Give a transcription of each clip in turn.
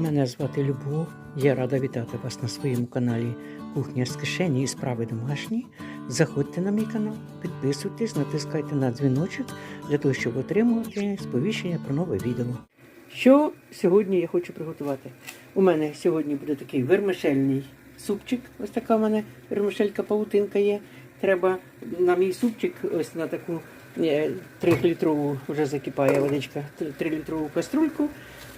Мене звати Любов. Я рада вітати вас на своєму каналі Кухня з кишені і справи домашні. Заходьте на мій канал, підписуйтесь, натискайте на дзвіночок для того, щоб отримувати сповіщення про нове відео. Що сьогодні я хочу приготувати? У мене сьогодні буде такий вермишельний супчик. Ось така в мене вермишелька павутинка є. Треба на мій супчик, ось на таку 3-літрову вже закипає водичка, 3-літрову каструльку.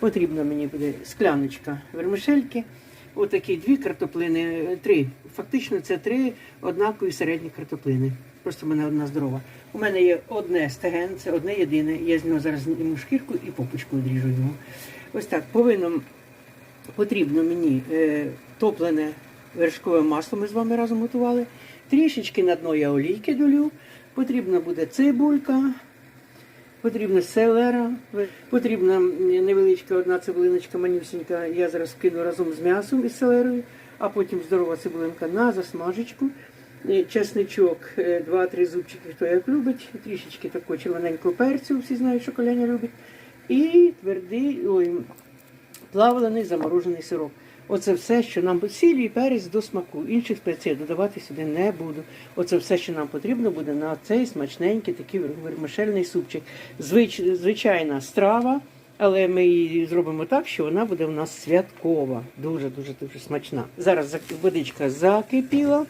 Потрібна мені буде скляночка вермишельки. Отакі дві картоплини, три. Фактично це три однакові середні картоплини. Просто в мене одна здорова. У мене є одне стеген, це одне єдине. Я з нього зараз зніму шкірку і попочку відріжу йому. Ось так. Повинно потрібно мені е, топлене вершкове масло. Ми з вами разом готували. Трішечки на дно я олійки долю. Потрібна буде цибулька. Потрібна селера, потрібна невеличка одна цибулиночка манюсінька. Я зараз кину разом з м'ясом із селерою, а потім здорова цибулинка на засмажечку. Е, Чесничок, 2-3 зубчики, хто як любить, трішечки такого червоненького перцю, всі знають, що коляня любить. І твердий, ой, плавлений заморожений сироп. Оце все, що нам сіль і перець до смаку. Інших спецій додавати сюди не буду. Оце все, що нам потрібно буде на цей смачненький такий вермишельний супчик. Звич, звичайна страва, але ми її зробимо так, що вона буде у нас святкова. Дуже дуже дуже смачна. Зараз водичка закипіла.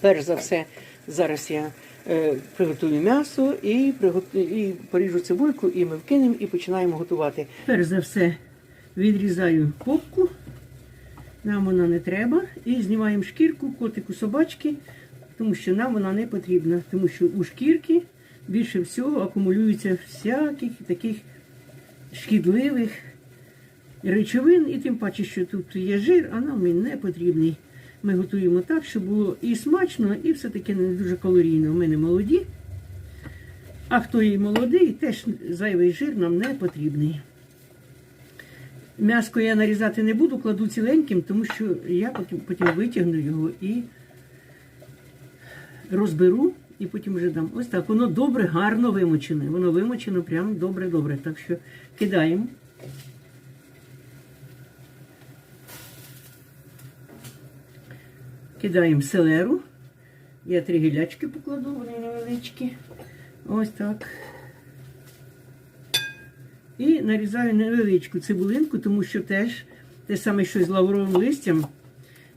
Перш за все, зараз я е, приготую м'ясо і, і поріжу цибульку, і ми вкинемо і починаємо готувати. Перш за все відрізаю попку, нам вона не треба. І знімаємо шкірку, котику собачки, тому що нам вона не потрібна. Тому що у шкірки більше всього акумулюється всяких таких шкідливих речовин, і тим паче, що тут є жир, а нам він не потрібний. Ми готуємо так, щоб було і смачно, і все-таки не дуже калорійно. Ми не молоді. А хто і молодий, теж зайвий жир нам не потрібний. М'яско я нарізати не буду, кладу ціленьким, тому що я потім, потім витягну його і розберу, і потім вже дам. Ось так. Воно добре, гарно вимочене. Воно вимочено прям добре-добре. Так що кидаємо. Кидаємо селеру. Я три гілячки покладу, вони невеличкі. Ось так. І нарізаю невеличку цибулинку, тому що теж те саме, що з лавровим листям.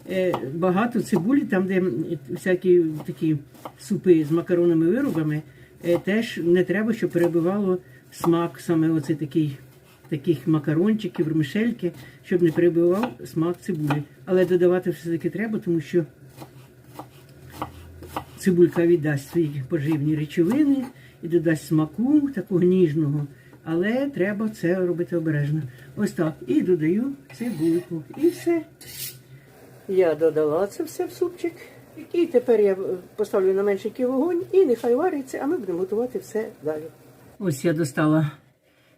е, Багато цибулі, там, де всякі такі супи з макаронними виробами, е, теж не треба, щоб перебивало смак саме оцей такий, таких макарончиків, вермишельки, щоб не перебивав смак цибулі. Але додавати все-таки треба, тому що цибулька віддасть свої поживні речовини і додасть смаку такого ніжного. Але треба це робити обережно. Ось так. І додаю цибульку. І все. Я додала це все в супчик. І тепер я поставлю на меншенький вогонь і нехай вариться, а ми будемо готувати все далі. Ось я достала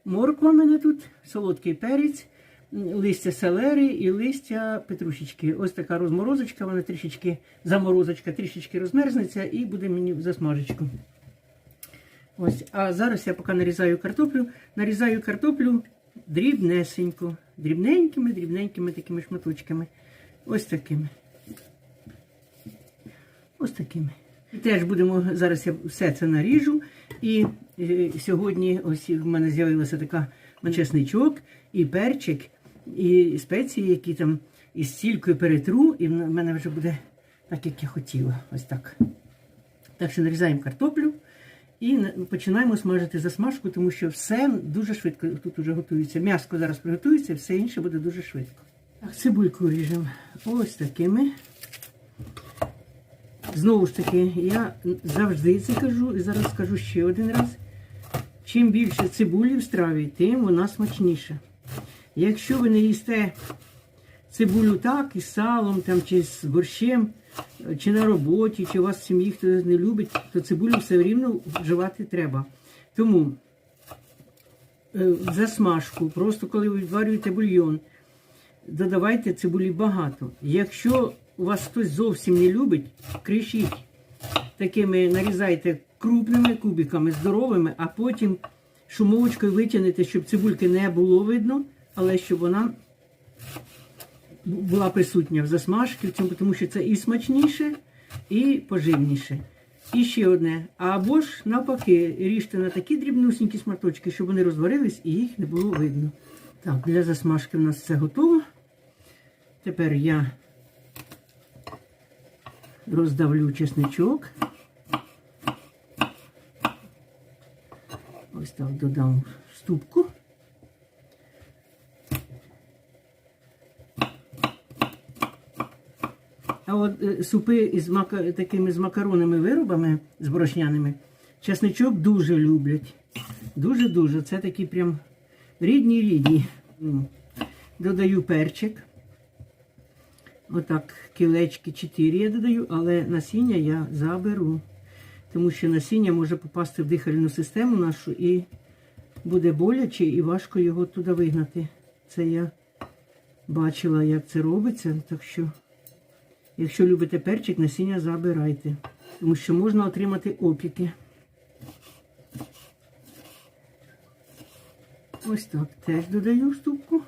морква в мене тут, солодкий перець, листя селери і листя петрушечки. Ось така розморозочка, вона трішечки заморозочка, трішечки розмерзнеться і буде мені в засмажечку. Ось, а зараз я поки нарізаю картоплю, нарізаю картоплю дрібнесенько, дрібненькими, дрібненькими такими шматочками. Ось такими. Ось такими. І теж будемо, зараз я все це наріжу. І е, сьогодні ось в мене з'явилася така чесничок, і перчик, і спеції, які там із сількою перетру, і в мене вже буде так, як я хотіла. Ось так. Так що нарізаємо картоплю і починаємо смажити засмажку, тому що все дуже швидко тут уже готується. М'яско зараз приготується, все інше буде дуже швидко. Так, цибульку ріжемо ось такими. Знову ж таки, я завжди це кажу і зараз скажу ще один раз. Чим більше цибулі в страві, тим вона смачніша. Якщо ви не їсте цибулю так, із салом, там, чи з борщем, чи на роботі, чи у вас в сім'ї хто не любить, то цибулю все рівно вживати треба. Тому е, засмажку, просто коли ви відварюєте бульйон, додавайте цибулі багато. Якщо у вас хтось зовсім не любить, кришіть такими нарізайте крупними кубиками, здоровими, а потім шумовочкою витягнете, щоб цибульки не було видно, але щоб вона була присутня в засмажці, тому що це і смачніше, і поживніше. І ще одне. Або ж навпаки, ріжте на такі дрібнусінькі сматочки, щоб вони розварились і їх не було видно. Так, для засмажки в нас все готово. Тепер я роздавлю чесничок. Ось так додам в ступку. А от е, супи із мака... такими з макаронними виробами, з борошняними, чесничок дуже люблять. Дуже-дуже. Це такі прям рідні-рідні. Додаю перчик. Отак, кілечки 4 я додаю, але насіння я заберу. Тому що насіння може попасти в дихальну систему нашу і буде боляче і важко його туди вигнати. Це я бачила, як це робиться. Так що, якщо любите перчик, насіння забирайте. Тому що можна отримати опіки. Ось так теж додаю в.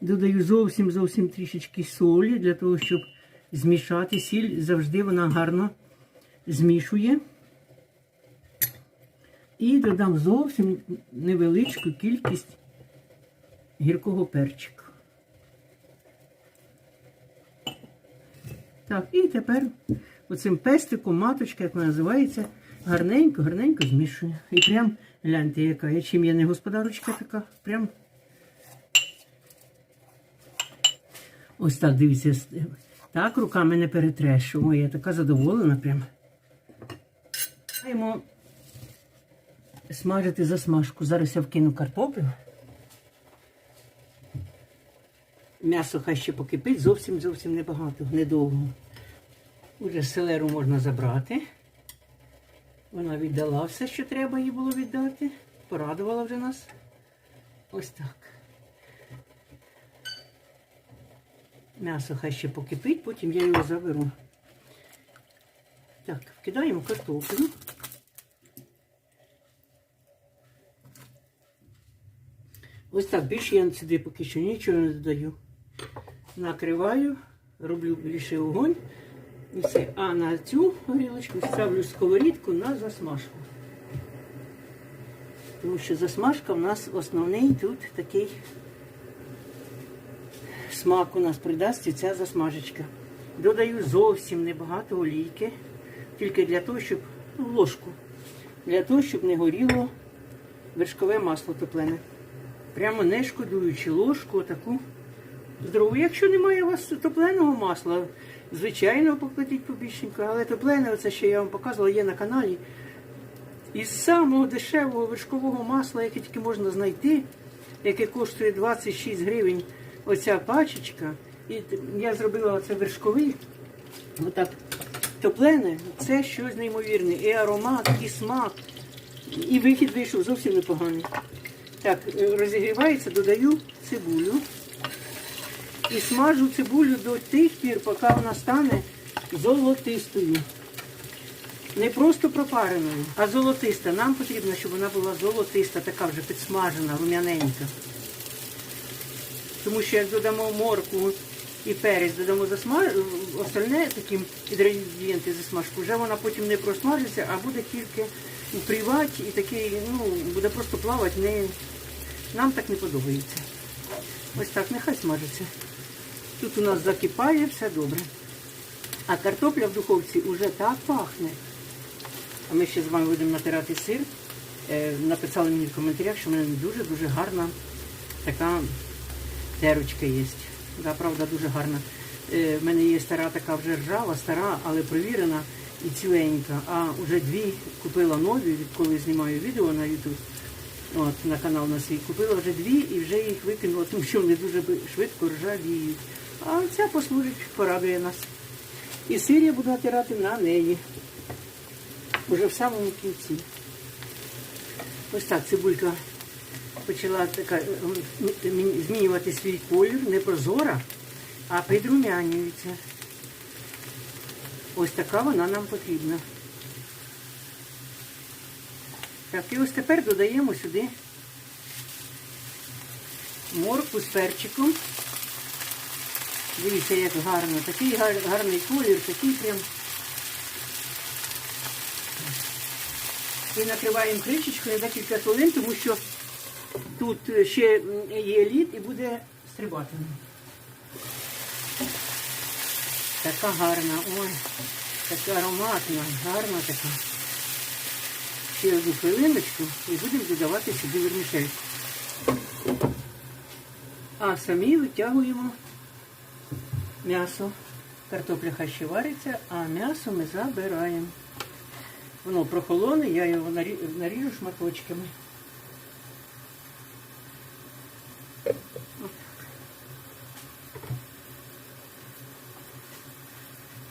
Додаю зовсім зовсім трішечки солі для того, щоб змішати. Сіль завжди вона гарно змішує. І додам зовсім невеличку кількість гіркого перчика. Так, і тепер оцим пестиком, маточка, як вона називається, гарненько, гарненько змішую. І прям гляньте, яка я чим я не господарочка така. Прям ось так дивіться. Так руками не перетреш. Ой, я така задоволена прям. Маємо смажити засмажку. Зараз я вкину картоплю. М'ясо хай ще покипить, зовсім зовсім небагато, недовго. Уже селеру можна забрати. Вона віддала все, що треба їй було віддати. Порадувала вже нас. Ось так. М'ясо хай ще покипить, потім я його заберу. Так, вкидаємо картоплю. Ось так, більше я сюди поки що нічого не додаю. Накриваю, роблю більше огонь. І все. А на цю горілочку ставлю сковорідку на засмажку. Тому що засмажка в нас основний тут такий смак у нас придасть ця засмажечка. Додаю зовсім небагато олійки, тільки для того, щоб ну, ложку, для того, щоб не горіло вершкове масло топлене. Прямо не шкодуючи ложку, таку здорову. Якщо немає у вас топленого масла, звичайно, покладіть побільшенько, але топлене, оце що я вам показувала, є на каналі. Із самого дешевого вершкового масла, яке тільки можна знайти, яке коштує 26 гривень, оця пачечка. І я зробила оце вершковий. Отак. Топлене це щось неймовірне. І аромат, і смак. І вихід вийшов зовсім непоганий. Так, е, розігрівається, додаю цибулю. І смажу цибулю до тих пір, поки вона стане золотистою. Не просто пропареною, а золотиста. Нам потрібно, щоб вона була золотиста, така вже підсмажена, рум'яненька. Тому що як додамо моркву і перець, додамо засмаж... остальне такі інгредієнти засмажку, вже вона потім не просмажиться, а буде тільки упрівати і такий, ну, буде просто плавати. Не... Нам так не подобається. Ось так, нехай смажиться. Тут у нас закипає, все добре. А картопля в духовці вже так пахне. А ми ще з вами будемо натирати сир. Е, написали мені в коментарях, що в мене дуже-дуже гарна така терочка є. Да, правда, дуже гарна. Е, в мене є стара така вже ржава, стара, але провірена і ціленька. А вже дві купила нові, відколи знімаю відео на YouTube. От, на канал на свій купила вже дві і вже їх викинула, тому що вони дуже швидко ржавіють. А ця послужить, порадує нас. І сир я буду натирати на неї. Уже в самому кінці. Ось так цибулька почала така змінювати свій колір, не прозора, а підрумянюється. Ось така вона нам потрібна. Так, і ось тепер додаємо сюди моркву з перчиком. Дивіться, як гарно. Такий гар- гарний колір, такий прям. І накриваємо кришечкою на декілька хвилин, тому що тут ще є лід і буде стрибати. Така гарна, ой, така ароматна, гарна така. Ще одну хвилиночку і будемо додавати сюди вермішельку. А самі витягуємо м'ясо. Картопля хай ще вариться, а м'ясо ми забираємо. Воно прохолоне, я його нарі- наріжу шматочками.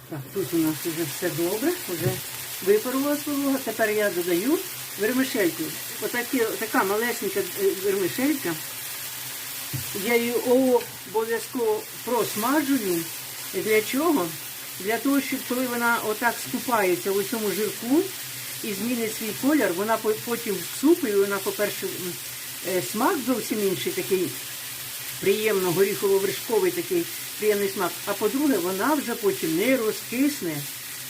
Так, тут у нас вже все добре, вже випарувалась волога. Тепер я додаю вермишельку. Отакі, така малесенька е, вермишелька. Я її обов'язково просмажую. Для чого? Для того, щоб коли вона отак ступається у цьому жирку і змінить свій колір, вона по- потім всупує, вона, по-перше, е, смак зовсім інший такий приємно горіхово-вершковий такий приємний смак. А по-друге, вона вже потім не розкисне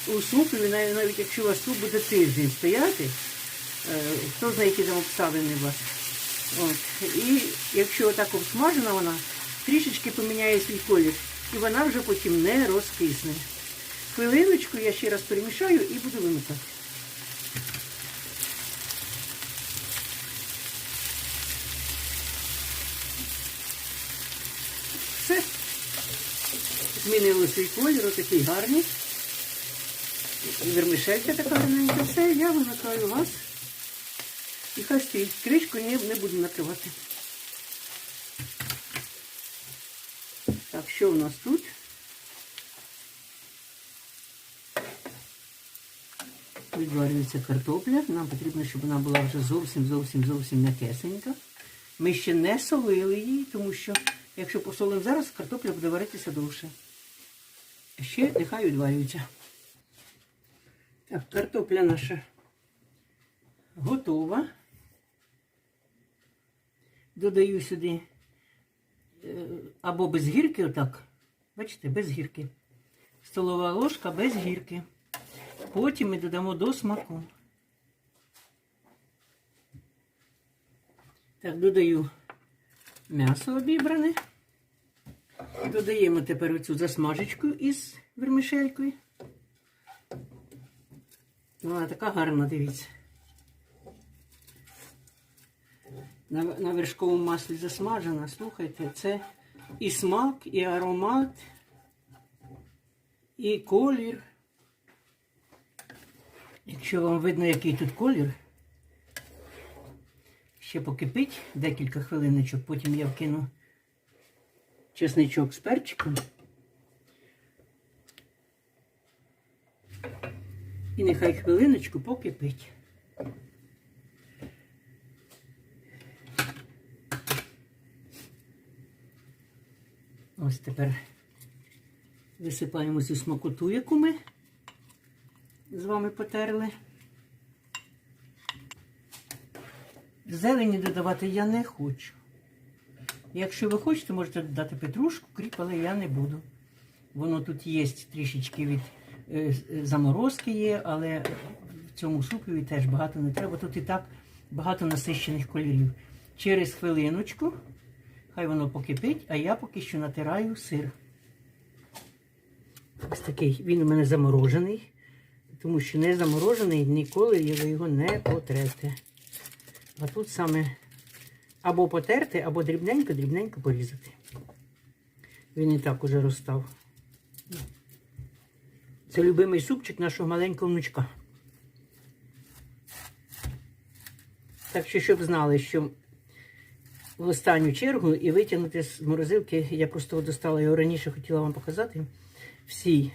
у супі, навіть, навіть якщо у вас суп буде тиждень стояти, е, хто знає, які там обставини у вас. От. І якщо отак обсмажена вона, трішечки поміняє свій колір, і вона вже потім не розкисне. Хвилиночку я ще раз перемішаю і буду вимикати. Все. Змінили свій колір, отакий гарний. І така гарненька. Все, я вимикаю вас. І хай стоїть. Кришку не, не буду накривати. Так, що у нас тут? Відварюється картопля. Нам потрібно, щоб вона була вже зовсім, зовсім, зовсім м'якесенька. Ми ще не солили її, тому що якщо посолимо зараз, картопля буде варитися довше. Ще нехай відварюється. Так, картопля наша готова. Додаю сюди е, або без гірки, отак. Бачите, без гірки. Столова ложка без гірки. Потім ми додамо до смаку. Так, додаю м'ясо обібране. Додаємо тепер оцю засмажечку із вермишелькою. Вона така гарна, дивіться. На, на вершковому маслі засмажена. Слухайте, це і смак, і аромат, і колір. Якщо вам видно, який тут колір, ще покипить декілька хвилиночок, потім я вкину чесничок з перчиком. І нехай хвилиночку покипить. Ось тепер висипаємо цю смакоту, яку ми з вами потерли. Зелені додавати я не хочу. Якщо ви хочете, можете додати петрушку, кріп, але я не буду. Воно тут є трішечки від заморозки є, але в цьому супові теж багато не треба. Тут і так багато насищених кольорів. Через хвилиночку, хай воно покипить, а я поки що натираю сир. Ось такий, він у мене заморожений, тому що не заморожений ніколи ви його не потрете. А тут саме або потерти, або дрібненько-дрібненько порізати. Він і так уже розстав. Це любимий супчик нашого маленького внучка. Так що, щоб знали, що в останню чергу і витягнути з морозилки, я просто достала його раніше, хотіла вам показати всі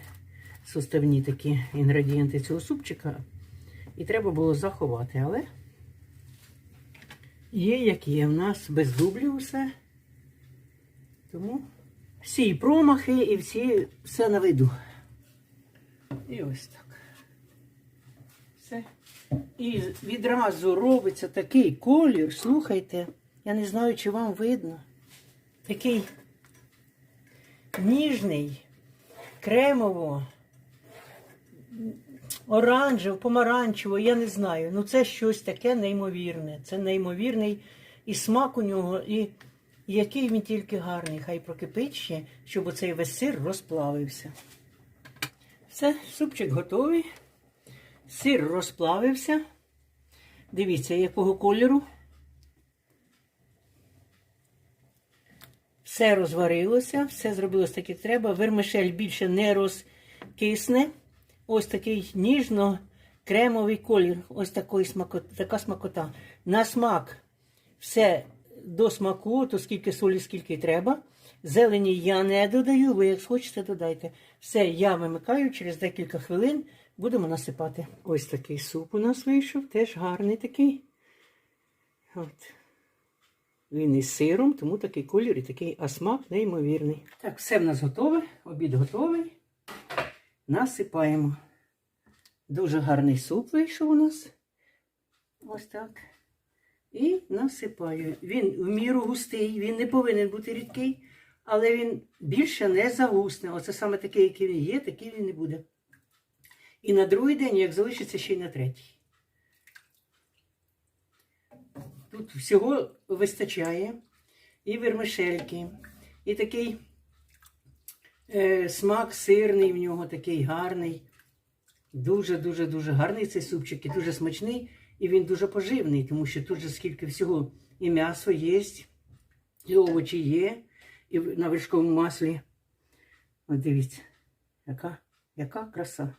составні такі інгредієнти цього супчика. І треба було заховати, але є, як є. У нас без дублів все. Тому всі промахи і всі все на виду. І ось так. Все. І відразу робиться такий колір, слухайте, я не знаю, чи вам видно. Такий ніжний, кремово, оранжево, помаранчево, я не знаю. Ну це щось таке неймовірне. Це неймовірний і смак у нього, і який він тільки гарний. Хай прокипить ще, щоб оцей весь сир розплавився. Все, супчик готовий. Сир розплавився. Дивіться, якого кольору. Все розварилося, все зробилось так, як треба. Вермишель більше не розкисне. Ось такий ніжно-кремовий колір. Ось такої смакота, така смакота. На смак все до смаку, то скільки солі, скільки треба. Зелені я не додаю, ви як хочете, додайте. Все, я вимикаю, через декілька хвилин будемо насипати. Ось такий суп у нас вийшов, теж гарний такий. От. Він із сиром, тому такий колір і такий а смак неймовірний. Так, все в нас готове, обід готовий. Насипаємо. Дуже гарний суп вийшов у нас. Ось так. І насипаю. Він в міру густий, він не повинен бути рідкий, але він більше не загусне. Оце саме такий, який він є, такий він не буде. І на другий день, як залишиться, ще й на третій. Тут всього вистачає і вермишельки, і такий е, смак сирний в нього, такий гарний. Дуже-дуже-дуже гарний цей супчик і дуже смачний. І він дуже поживний, тому що тут же скільки всього і м'ясо є, і овочі є, і на вершковому маслі. От дивіться, яка, яка краса.